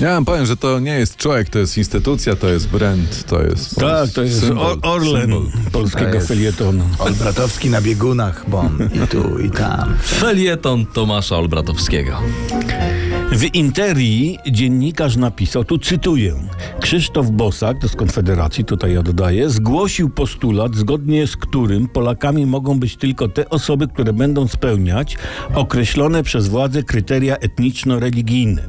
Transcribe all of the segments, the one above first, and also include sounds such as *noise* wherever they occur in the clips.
Ja wam powiem, że to nie jest człowiek, to jest instytucja, to jest brand, to jest Tak, to jest symbol, Or- Orlen symbol. polskiego To jest- felietonu. Olbratowski na biegunach, bo on i tu, i tam. Felieton Tomasza Olbratowskiego. W Interii dziennikarz napisał, tu cytuję, Krzysztof Bosak, to z Konfederacji, tutaj ja dodaję, zgłosił postulat, zgodnie z którym Polakami mogą być tylko te osoby, które będą spełniać określone przez władze kryteria etniczno-religijne.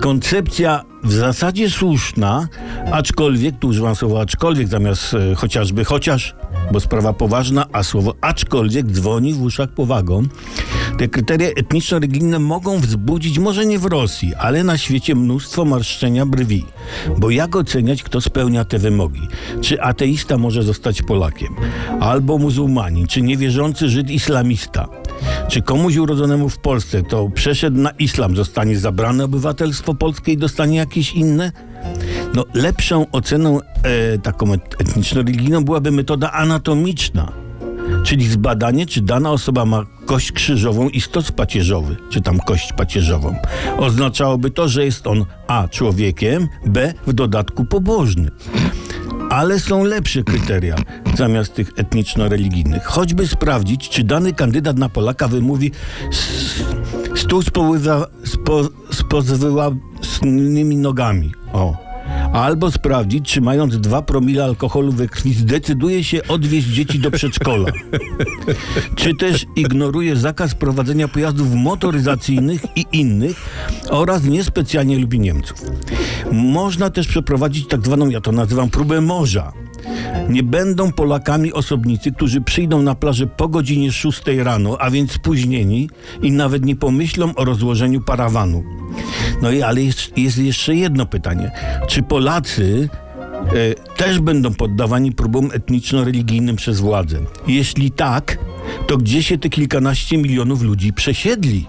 Koncepcja w zasadzie słuszna, aczkolwiek, tu używam słowa aczkolwiek zamiast e, chociażby chociaż, bo sprawa poważna, a słowo aczkolwiek dzwoni w uszach powagą. Te kryteria etniczno-religijne mogą wzbudzić, może nie w Rosji, ale na świecie mnóstwo marszczenia brwi. Bo jak oceniać, kto spełnia te wymogi? Czy ateista może zostać Polakiem? Albo muzułmanin? Czy niewierzący Żyd islamista? Czy komuś urodzonemu w Polsce, to przeszedł na islam, zostanie zabrane obywatelstwo polskie i dostanie jakieś inne? No, lepszą oceną e, taką et- etniczno-religijną byłaby metoda anatomiczna, czyli zbadanie, czy dana osoba ma kość krzyżową i stos pacierzowy, czy tam kość pacierzową. Oznaczałoby to, że jest on A człowiekiem, B w dodatku pobożny. Ale są lepsze kryteria zamiast tych etniczno-religijnych. Choćby sprawdzić, czy dany kandydat na Polaka wymówi stół z, poływa, z, po, z pozwyłasnymi nogami. O. Albo sprawdzić, czy mając 2 promile alkoholu we krwi zdecyduje się odwieźć dzieci do przedszkola. *laughs* czy też ignoruje zakaz prowadzenia pojazdów motoryzacyjnych i innych oraz niespecjalnie lubi Niemców. Można też przeprowadzić tak zwaną, ja to nazywam, próbę morza. Nie będą Polakami osobnicy, którzy przyjdą na plażę po godzinie 6 rano, a więc spóźnieni i nawet nie pomyślą o rozłożeniu parawanu. No i ale jest, jest jeszcze jedno pytanie. Czy Polacy e, też będą poddawani próbom etniczno-religijnym przez władzę? Jeśli tak, to gdzie się te kilkanaście milionów ludzi przesiedli?